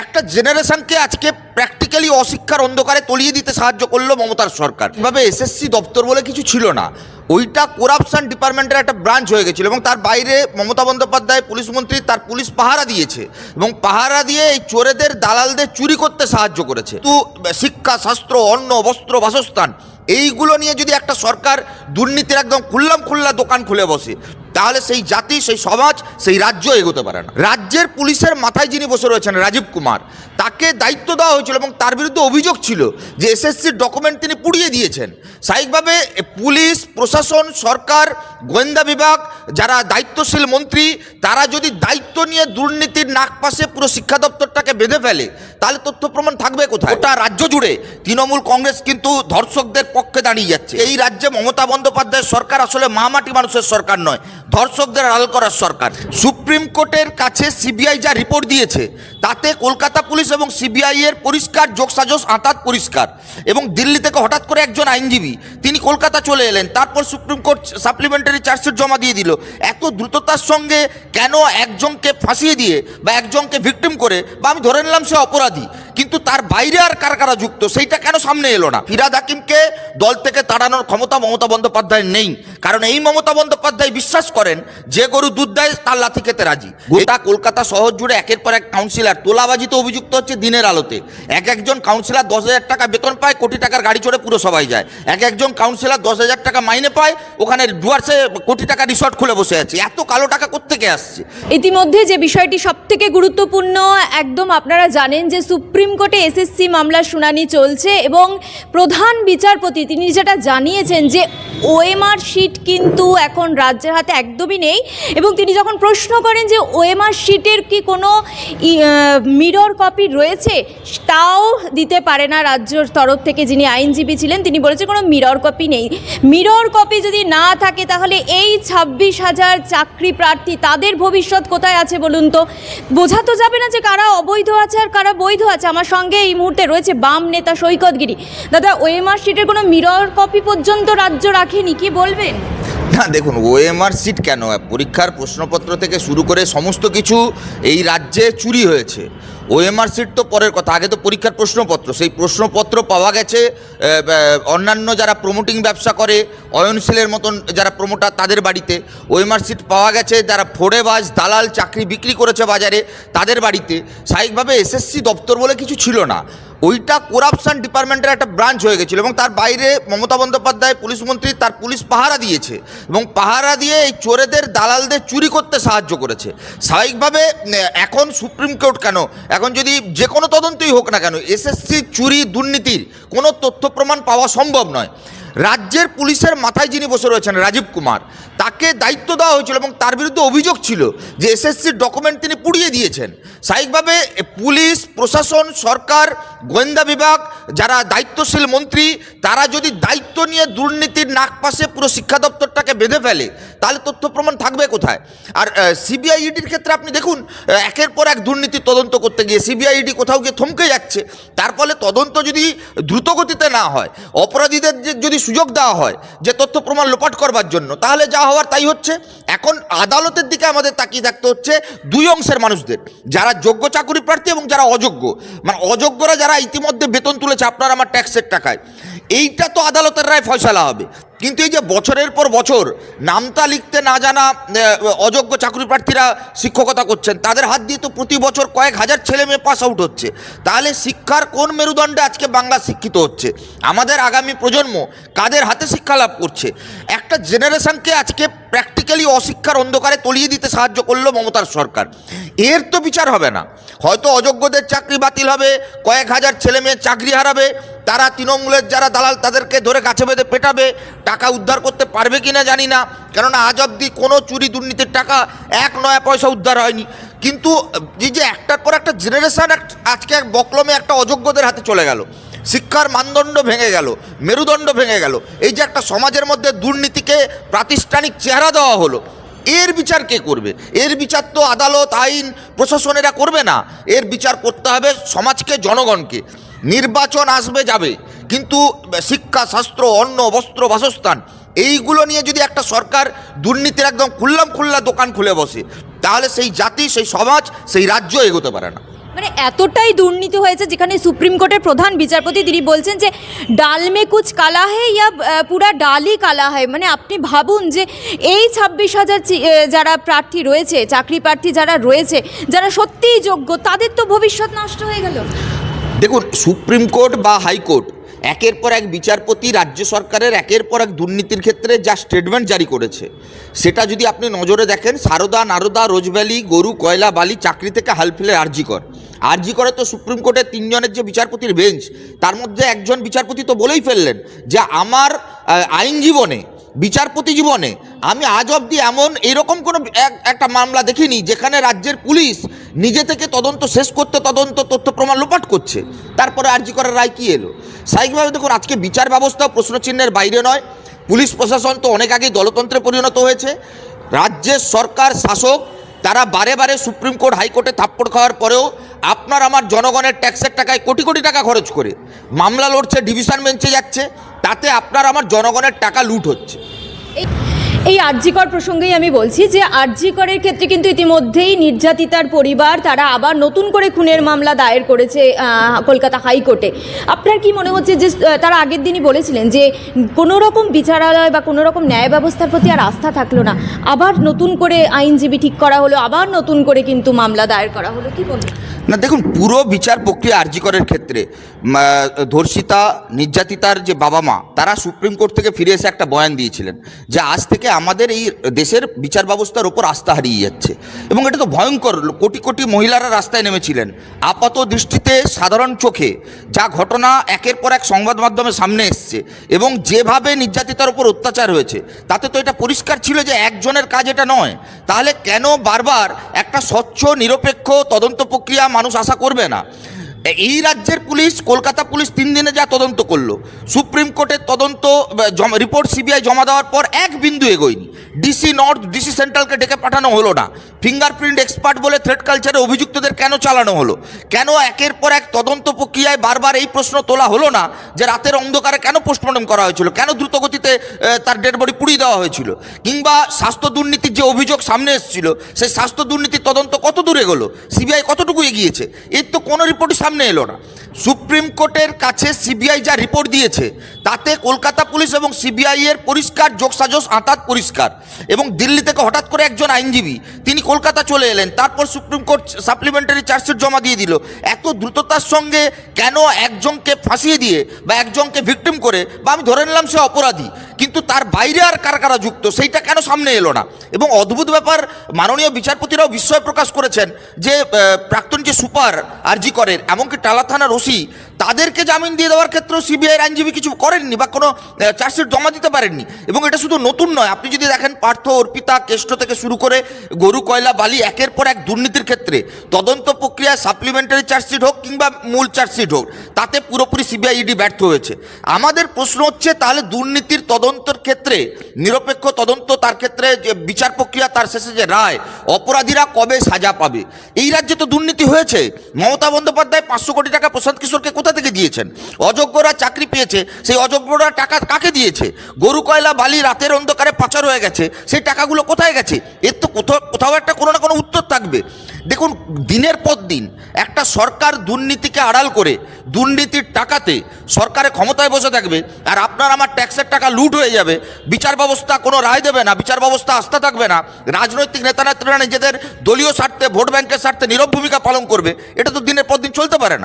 একটা জেনারেশনকে আজকে প্র্যাকটিক্যালি অশিক্ষার অন্ধকারে তলিয়ে দিতে সাহায্য করল মমতার সরকার। এভাবে এসএসসি দপ্তর বলে কিছু ছিল না। ওইটা করাপশন ডিপার্টমেন্টের একটা ব্রাঞ্চ হয়ে গেছিল এবং তার বাইরে মমতা বন্দ্যোপাধ্যায় পুলিশ মন্ত্রী তার পুলিশ পাহারা দিয়েছে এবং পাহারা দিয়ে এই চোরেদের দালালদের চুরি করতে সাহায্য করেছে। তো শিক্ষা, শাস্ত্র, অন্ন, বস্ত্র, বাসস্থান, এইগুলো নিয়ে যদি একটা সরকার দুর্নীতির একদম খুল্লাম খুল্লা দোকান খুলে বসে তাহলে সেই জাতি, সেই সমাজ, সেই রাজ্য এগোতে পারে না। রাজ্যের পুলিশের মাথায় যিনি বসে রয়েছেন, রাজীব কুমার, তাকে দায়িত্ব দেওয়া হয়েছিল এবং তার বিরুদ্ধে অভিযোগ ছিল যে এসএসসির ডকুমেন্ট তিনি পুড়িয়ে দিয়েছেন। স্বাভাবিকভাবে পুলিশ, প্রশাসন, সরকার গোয়েন্দা বিভাগ, যারা দায়িত্বশীল মন্ত্রী, তারা যদি দায়িত্ব নিয়ে দুর্নীতির নাক পাশে পুরো শিক্ষা দপ্তরটাকে বেঁধে ফেলে, তাহলে তথ্য প্রমাণ থাকবে কোথায়? ওটা রাজ্য জুড়ে তৃণমূল কংগ্রেস কিন্তু ধর্ষকদের পক্ষে দাঁড়িয়ে যাচ্ছে। এই রাজ্যে মমতা বন্দ্যোপাধ্যায়ের সরকার আসলে মামাটি মানুষের সরকার নয়, ধর্ষকদের আড়াল করার সরকার। সুপ্রিম কোর্টের কাছে সিবিআই যা রিপোর্ট দিয়েছে তাতে কলকাতা পুলিশ এবং সিবিআইয়ের পরিষ্কার যোগসাজস আঁতাত পরিষ্কার এবং দিল্লি থেকে হঠাৎ করে একজন আইনজীবী, তিনি কলকাতা চলে এলেন। তারপর সুপ্রিম কোর্ট সাপ্লিমেন্টারি চার্জশিট জমা দিয়ে দিল। এত দ্রুততার সঙ্গে কেন একজনকে ফাঁসিয়ে দিয়ে বা একজনকে ভিকটিম করে? বা আমি ধরে নিলাম সে অপরাধী। কিন্তু তার বাইরে আর কারা কারা যুক্ত, সেইটা কেন সামনে এলো না? ফিরাদ হাকিমকে দল থেকে তাড়ানোর ক্ষমতা মমতা বন্দ্যোপাধ্যায় নেই। কারণ এই মমতা বন্দ্যোপাধ্যায় বিশ্বাস করেন, যে গরু দুধ দেয় তার লাথি খেতে রাজি। গোটা কলকাতা শহর জুড়ে একের পর এক কাউন্সিলর তোলাবাজিতে অভিযুক্ত হচ্ছে দিনের আলোতে। এক একজন কাউন্সিলর দশ হাজার টাকা বেতন পায়, কোটি টাকার গাড়ি চড়ে পুরো সবাই যায়। এক একজন কাউন্সিলর দশ হাজার টাকা মাইনে পায়, ওখানে ডুয়ার্সে কোটি টাকা রিসর্ট খুলে বসে আছে। এত কালো টাকা কোত্থেকে আসছে? ইতিমধ্যে যে বিষয়টি সবথেকে গুরুত্বপূর্ণ, একদম আপনারা জানেন যে সুপ্রিম কোর্টে এসএসসি মামলার শুনানি চলছে এবং প্রধান বিচারপতি, তিনি যেটা জানিয়েছেন যে ওএমআর শিট কিন্তু এখন রাজ্যের হাতে একদমই নেই এবং তিনি যখন প্রশ্ন করেন যে ওএমআর শিটের কি কোনো মিরর কপি রয়েছে, তাও দিতে পারে না রাজ্যর তরফ থেকে যিনি আইনজীবী ছিলেন, তিনি বলেছেন কোনো মিরর কপি নেই। মিরর কপি যদি না থাকে তাহলে এই ছাব্বিশ হাজার চাকরি প্রার্থী তাদের ভবিষ্যৎ কোথায় আছে বলুন তো? বোঝা তো যাবে না যে কারা অবৈধ আছে আর কারা বৈধ আছে। আমার সঙ্গে এই মুহূর্তে রয়েছে বাম নেতা সৈকত গিরি। দাদা, ওএমআর সিটের কোনো মিরর কপি পর্যন্ত রাজ্য রাখেনি, কি বলবেন? না, দেখুন, ওএমআর সিট কেন? পরীক্ষার প্রশ্নপত্র থেকে শুরু করে সমস্ত কিছু এই রাজ্যে চুরি হয়েছে। ওএমআর সিট তো পরের কথা। আগে তো পরীক্ষার প্রশ্নপত্র। সেই প্রশ্নপত্র পাওয়া গেছে অন্যান্য যারা প্রমোটিং ব্যবসা করে অয়নশীলের মতন যারা প্রমোটার তাদের বাড়িতে। ওএমআর সিট পাওয়া গেছে, যারা ফোড়েবাজ দালাল চাকরি বিক্রি করেছে বাজারে, তাদের বাড়িতে। স্বাভাবিকভাবে এসএসসি দপ্তর বলে কিছু ছিল না। ওইটা করাপশন ডিপার্টমেন্টের একটা ব্রাঞ্চ হয়ে গেছিল এবং তার বাইরে মমতা বন্দ্যোপাধ্যায়, পুলিশ মন্ত্রী, তার পুলিশ পাহারা দিয়েছে এবং পাহারা দিয়ে এই চোরেদের, দালালদের চুরি করতে সাহায্য করেছে। স্বাভাবিকভাবে এখন সুপ্রিম কোর্ট কেন? এখন যদি যে কোনো তদন্তই হোক না কেন, এসএসসি চুরি, দুর্নীতির কোনো তথ্য প্রমাণ পাওয়া সম্ভব নয়। রাজ্যের পুলিশের মাথায় যিনি বসে রয়েছেন, রাজীব কুমার তাকে দায়িত্ব দেওয়া হয়েছিল এবং তার বিরুদ্ধে অভিযোগ ছিল যে এসএসসির ডকুমেন্ট তিনি পুড়িয়ে দিয়েছেন। স্বাভাবিকভাবে পুলিশ, প্রশাসন, সরকার, গোয়েন্দা বিভাগ, যারা দায়িত্বশীল মন্ত্রী, তারা যদি দায়িত্ব নিয়ে দুর্নীতির নাক পাশে পুরো শিক্ষা দপ্তরটাকে বেঁধে ফেলে, তাহলে তথ্য প্রমাণ থাকবে কোথায়? আর সিবিআইডির ক্ষেত্রে আপনি দেখুন একের পর এক দুর্নীতির তদন্ত করতে গিয়ে সিবিআইডি কোথাও গিয়ে থমকে যাচ্ছে। তার ফলে তদন্ত যদি দ্রুতগতিতে না হয়, অপরাধীদের যদি সুযোগ দেওয়া হয়, যে তথ্য প্রমাণ লোপাট করবার জন্য, তাহলে যা হওয়ার তাই হচ্ছে। এখন আদালতের দিকে আমাদের তাকিয়ে থাকতে হচ্ছে দুই অংশের মানুষদের, যারা যোগ্য চাকরি প্রার্থী এবং যারা অযোগ্য। মানে অযোগ্যরা যারা ইতিমধ্যে বেতন তুলেছে, আপনার আমার ট্যাক্সের টাকায়। এইটা তো আদালতের রায় ফয়সালা হবে। কিন্তু এই যে বছরের পর বছর নামতা লিখতে না জানা অযোগ্য চাকরি প্রার্থীরা শিক্ষকতা করছেন, তাদের হাত দিয়ে তো প্রতি বছর কয়েক হাজার ছেলে মেয়ে পাস আউট হচ্ছে। তাহলে শিক্ষার কোন মেরুদণ্ডে আজকে বাংলা শিক্ষিত হচ্ছে? আমাদের আগামী প্রজন্ম কাদের হাতে শিক্ষা লাভ করছে? একটা জেনারেশনকে আজকে প্র্যাকটিক্যালি অশিক্ষার অন্ধকারে তলিয়ে দিতে সাহায্য করল মমতার সরকার। এর তো বিচার হবে না। হয়তো অযোগ্যদের চাকরি বাতিল হবে, কয়েক হাজার ছেলে মেয়ে চাকরি হারাবে তারা তৃণমূলের যারা দালাল তাদেরকে ধরে কাছে বেঁধে পেটাবে, টাকা উদ্ধার করতে পারবে কি না জানি না। কেননা আজ অব্দি কোনো চুরি দুর্নীতির টাকা এক নয়া পয়সা উদ্ধার হয়নি। কিন্তু এই যে একটার পর একটা জেনারেশন আজকে এক বকলমে একটা অযোগ্যদের হাতে চলে গেল। শিক্ষার মানদণ্ড ভেঙে গেল, মেরুদণ্ড ভেঙে গেল। এই যে একটা সমাজের মধ্যে দুর্নীতিকে প্রাতিষ্ঠানিক চেহারা দেওয়া হলো, এর বিচার কে করবে? এর বিচার তো আদালত, আইন প্রশাসনেরা করবে না। এর বিচার করতে হবে সমাজকে, জনগণকে। নির্বাচন আসবে, যাবে। কিন্তু, শিক্ষা, শাস্ত্র, অন্ন, বস্ত্র, বাসস্থান, এইগুলো নিয়ে যদি একটা সরকার দুর্নীতির একদম খুল্লাম খুল্লা দোকান খুলে বসে, তাহলে সেই জাতি, সেই সমাজ, সেই রাজ্য এগোতে পারে না। মানে এতটাই দুর্নীতি হয়েছে যেখানে সুপ্রিম কোর্টের প্রধান বিচারপতি তিনি বলছেন যে, ডাল মে কুচ কালা হে ইয়া পুরা ডালই কালা হয় মানে আপনি ভাবুন যে, এই ছাব্বিশ হাজার যারা প্রার্থী রয়েছে, চাকরি প্রার্থী যারা রয়েছে, যারা সত্যিই যোগ্য, তাদের তো ভবিষ্যৎ নষ্ট হয়ে গেল। দেখুন, সুপ্রিম কোর্ট বা হাইকোর্ট একের পর এক বিচারপতি রাজ্য সরকারের, একের পর এক দুর্নীতির ক্ষেত্রে যা স্টেটমেন্ট জারি করেছে, সেটা যদি আপনি নজরে দেখেন, সারদা, নারদা, রোজভ্যালি, গরু, কয়লা, বালি, চাকরি থেকে আরজি কর। আরজি করে তো সুপ্রিম কোর্টের তিনজনের যে বিচারপতির বেঞ্চ তার মধ্যে একজন বিচারপতি তো বলেই ফেললেন যে আমার আইন জীবনে, বিচারপতি জীবনে, আমি আজ অবধি এমন এরকম কোনো এক- একটা মামলা দেখিনি যেখানে রাজ্যের পুলিশ নিজে থেকে তদন্ত শেষ করতে তদন্ত তথ্য প্রমাণ লোপাট করছে। তারপরে আর্জি করার রায় কী এলো? স্বাভাবিকভাবে দেখুন, আজকে বিচার ব্যবস্থাও প্রশ্নচিহ্নের বাইরে নয়। পুলিশ প্রশাসন তো অনেক আগেই দলতন্ত্রে পরিণত হয়েছে। রাজ্যের সরকার, শাসক, তারা বারে বারে সুপ্রিম কোর্ট, হাইকোর্টে থাপ্পড় খাওয়ার পরেও আপনার আমার জনগণের ট্যাক্সের টাকায় কোটি কোটি টাকা খরচ করে মামলা লড়ছে, ডিভিশন বেঞ্চে যাচ্ছে, তাতে আপনার আমার জনগণের টাকা লুট হচ্ছে। এই- আরজিকর প্রসঙ্গেই আমি বলছি যে আরজিকরের ক্ষেত্রে কিন্তু ইতিমধ্যেই নির্যাতিতার পরিবার, তারা আবার নতুন করে খুনের মামলা দায়ের করেছে কলকাতা হাইকোর্টে। আপনার কি মনে হচ্ছে যে তারা আগের দিনই বলেছিলেন যে কোনো রকম বিচারালয় বা কোনো রকম ন্যায় ব্যবস্থার প্রতি আর আস্থা থাকল না, আবার নতুন করে আইনজীবী ঠিক করা হলো, আবার নতুন করে কিন্তু মামলা দায়ের করা হলো, কি বলবেন? না, দেখুন, পুরো বিচার প্রক্রিয়া আর্জিকরের ক্ষেত্রে ধর্ষিতা, নির্যাতিতার যে বাবা মা, তারা সুপ্রিম কোর্ট থেকে ফিরে এসে একটা বয়ান দিয়েছিলেন যে আজ থেকে আমাদের এই দেশের বিচার ব্যবস্থার ওপর আস্থা হারিয়ে যাচ্ছে। এবং এটা তো ভয়ঙ্কর, কোটি কোটি মহিলারা রাস্তায় নেমেছিলেন। আপাত দৃষ্টিতে সাধারণ চোখে যা ঘটনা একের পর এক সংবাদ মাধ্যমে সামনে এসছে এবং যেভাবে নির্যাতিতার ওপর অত্যাচার হয়েছে, তাতে তো এটা পরিষ্কার ছিল যে একজনের কাজ এটা নয়। তাহলে কেন বারবার একটা স্বচ্ছ, নিরপেক্ষ তদন্ত প্রক্রিয়া মানুষ আশা করবে না। এই রাজ্যের পুলিশ, কলকাতা পুলিশ তিন দিনে যা তদন্ত করল। সুপ্রিম কোর্টের তদন্ত রিপোর্ট সিবিআই জমা দেওয়ার পর এক বিন্দু এগোয়নি। ডিসি নর্থ ডিসি সেন্ট্রালকে ডেকে পাঠানো হলো না। ফিঙ্গারপ্রিন্ট এক্সপার্ট বলে থ্রেড কালচারে অভিযুক্তদের কেন চালানো হলো? কেন একের পর এক তদন্ত প্রক্রিয়ায় বারবার এই প্রশ্ন তোলা হলো না যে রাতের অন্ধকারে কেন পোস্টমর্টম করা হয়েছিল? কেন দ্রুতগতিতে তার ডেড বডি পুড়িয়ে দেওয়া হয়েছিল? কিংবা স্বাস্থ্য দুর্নীতির যে অভিযোগ সামনে এসেছিল, সেই স্বাস্থ্য দুর্নীতির তদন্ত কত দূর এগোলো? সিবিআই কতটুকু এগিয়েছে? এর তো কোনো রিপোর্টই সামনে এলো না। সুপ্রিম কোর্টের কাছে সিবিআই যা রিপোর্ট দিয়েছে, তাতে কলকাতা পুলিশ এবং সিবিআই এর পরিষ্কার যোগসাজস আঁতাত পরিষ্কার এবং দিল্লি থেকে হঠাৎ করে একজন আইনজীবী, তিনি কলকাতা চলে এলেন, তারপর সুপ্রিম কোর্ট সাপ্লিমেন্টারি চার্জশিট জমা দিয়ে দিল। এত দ্রুততার সঙ্গে কেন একজনকে ফাঁসিয়ে দিয়ে বা একজনকে ভিকটিম করে, বা আমি ধরে নিলাম সে অপরাধী? কিন্তু তার বাইরে আর কারা কারা যুক্ত, সেইটা কেন সামনে এলো না? এবং অদ্ভুত ব্যাপার, মাননীয় বিচারপতিরাও বিস্ময় প্রকাশ করেছেন যে প্রাক্তন যে সুপার আরজি করেন এমনকি টালা থানার ওসি তাদেরকে জামিন দিয়ে দেওয়ার ক্ষেত্রেও সিবিআইয়ের আইনজীবী কিছু করেননি বা কোনো চার্জশিট জমা দিতে পারেননি। এবং এটা শুধু নতুন নয়, আপনি যদি দেখেন পার্থ অর্পিতা কেষ্ট থেকে শুরু করে গরু, কয়লা, বালি একের পর এক দুর্নীতির ক্ষেত্রে তদন্ত প্রক্রিয়া সাপ্লিমেন্টারি চার্জশিট হোক কিংবা মূল চার্জশিট হোক, তাতে পুরোপুরি সিবিআই ইডি ব্যর্থ হয়েছে। আমাদের প্রশ্ন হচ্ছে, তাহলে দুর্নীতির তদন্তের ক্ষেত্রে, নিরপেক্ষ তদন্ত তার ক্ষেত্রে যে বিচার প্রক্রিয়া তার শেষে যে রায়, অপরাধীরা কবে সাজা পাবে? এই রাজ্যে তো দুর্নীতি হয়েছে। মমতা বন্দ্যোপাধ্যায় পাঁচশো কোটি টাকা প্রশান্ত কিশোরকে কোথা থেকে দিয়েছেন? অযোগ্যরা চাকরি পেয়েছে, সেই অযোগ্যরা টাকা কাকে দিয়েছে? গরু, কয়লা, বালি রাতের অন্ধকারে পাচার হয়ে গেছে, সেই টাকাগুলো কোথায় গেছে? এর তো কোথাও কোথাও একটা কোনো না কোনো উত্তর থাকবে। দেখুন, দিনের পর দিন একটা সরকার দুর্নীতিকে আড়াল করে দুর্নীতির টাকাতে সরকারের ক্ষমতায় বসে থাকবে, আর আপনার আমার ট্যাক্সের টাকা লুট হয়ে যাবে, বিচার ব্যবস্থা কোনো রায় দেবে না, বিচার ব্যবস্থা আস্থা থাকবে না, রাজনৈতিক নেতা নেত্রীরা নিজেদের দলীয় স্বার্থে, ভোট ব্যাংকের স্বার্থে নীরব ভূমিকা পালন করবে, এটা তো দিনের পর দিন চলতে পারে না।